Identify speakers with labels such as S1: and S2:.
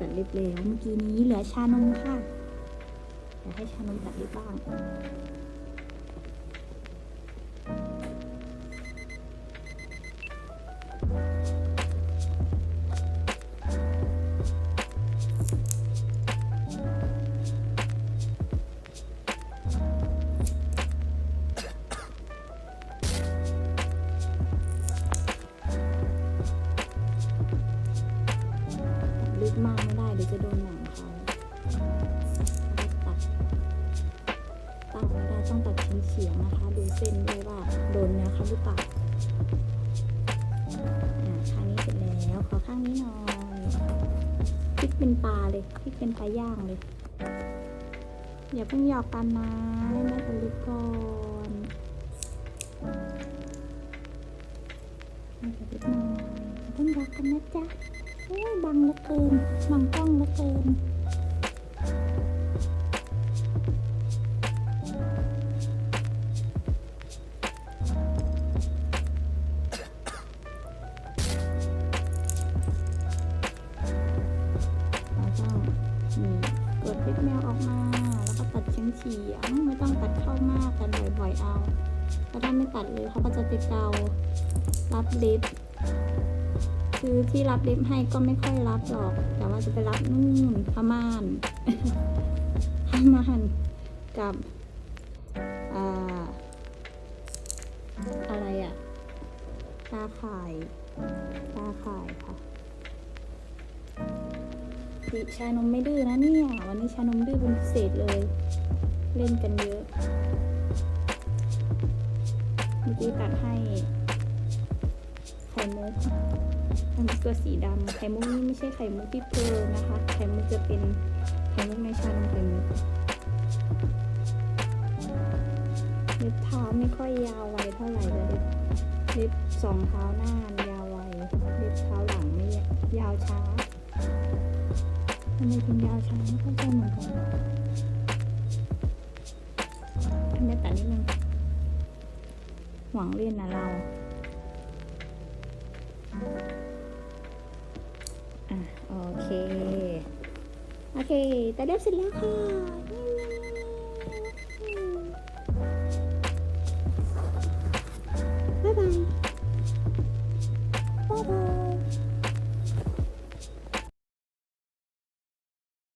S1: ตัดเล็บแล้วเมื่อกี้นี้เหลือชานมค่ะอยากให้ชานมตัดเล็บบ้าง มากไม่ได้เดี๋ยวจะโดนหนังเขาตัดตัดไม่ได้ต้องตัดชิ้นเฉียงนะคะ ดูเส้นด้วยว่าโดนเนื้อเขาหรือเปล่าข้างนี้เสร็จแล้วขอข้างนี้หน่อยพริกเป็นปลาเลยพริกเป็นปลาย่างเลยอย่าเพิ่งหยอกกันนะให้แม่ตัดลิปก่อนแม่ตัดลิปหน่อยอย่าเพิ่งหยอกกันนะจ๊ะ อ้ยบังเหลือเกินบังกล้องเหลือเกินเราต้องนี่กดลิปแมวออกมา แล้วก็ตัดเฉียงเฉียงไม่ต้องตัดเข้ามากกันบ่อยๆเอาเพราะถ้าไม่ตัดเลยเขาก็จะไปเการับลิป คือที่รับลิฟต์ให้ก็ไม่ค่อยรับหรอก แต่ว่าจะไปรับนู่นพม่านพม่านกับอ่าอะไรอะตาข่าย ตาข่ายค่ะดิชานมไม่ดื้อนะเนี่ย วันนี้ชานมดื้อเป็นพิเศษเลย เล่นกันเยอะ เมื่อกี้ตัดให้ไข่มุก ไข่มุกตัวสีดำไข่มุกนี่ไม่ใช่ไข่มุกที่เพลนะคะ ไข่มุกจะเป็นไข่มุกในชานมไข่มุกเล็บเท้าไม่ค่อยยาวไวเท่าไหร่เลยเล็บเล็บสองเท้าหน้ายาวไวเล็บเท้าหลังไม่ยาวช้าทำไมถึงยาวช้าไม่เข้าใจเหมือนกันทำไมตัดนิดนึงหวังเล่นนะเรา เค โอเค แต่เรียบเสร็จแล้วค่ะ